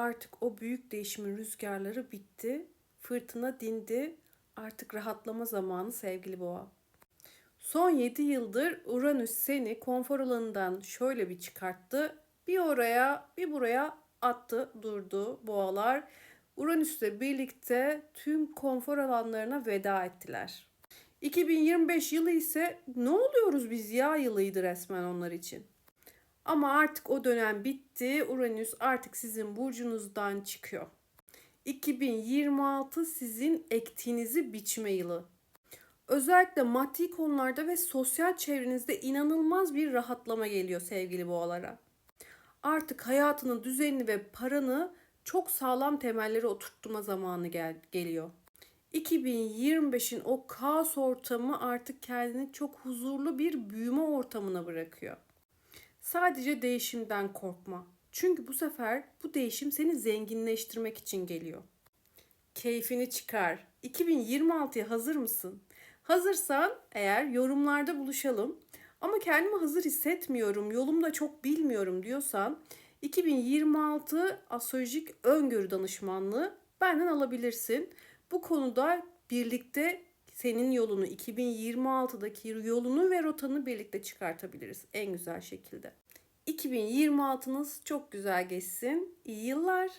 Artık o büyük değişimin rüzgarları bitti. Fırtına dindi. Artık rahatlama zamanı sevgili boğa. Son 7 yıldır Uranüs seni konfor alanından şöyle bir çıkarttı. Bir oraya bir buraya attı durdu boğalar. Uranüs'le birlikte tüm konfor alanlarına veda ettiler. 2025 yılı ise ne oluyoruz biz ya yılıydı resmen onlar için. Ama artık o dönem bitti. Uranüs artık sizin burcunuzdan çıkıyor. 2026 sizin ektiğinizi biçme yılı. Özellikle maddi konularda ve sosyal çevrenizde inanılmaz bir rahatlama geliyor sevgili boğalara. Artık hayatının düzenini ve paranı çok sağlam temelleri oturtma zamanı gel- geliyor. 2025'in o kaos ortamı artık kendini çok huzurlu bir büyüme ortamına bırakıyor. Sadece değişimden korkma. Çünkü bu sefer bu değişim seni zenginleştirmek için geliyor. Keyfini çıkar. 2026'ya hazır mısın? Hazırsan eğer yorumlarda buluşalım. Ama kendimi hazır hissetmiyorum, yolum da çok bilmiyorum diyorsan 2026 astrolojik öngörü danışmanlığı benden alabilirsin. Bu konuda birlikte senin yolunu 2026'daki yolunu ve rotanı birlikte çıkartabiliriz en güzel şekilde. 2026'nız çok güzel geçsin. İyi yıllar.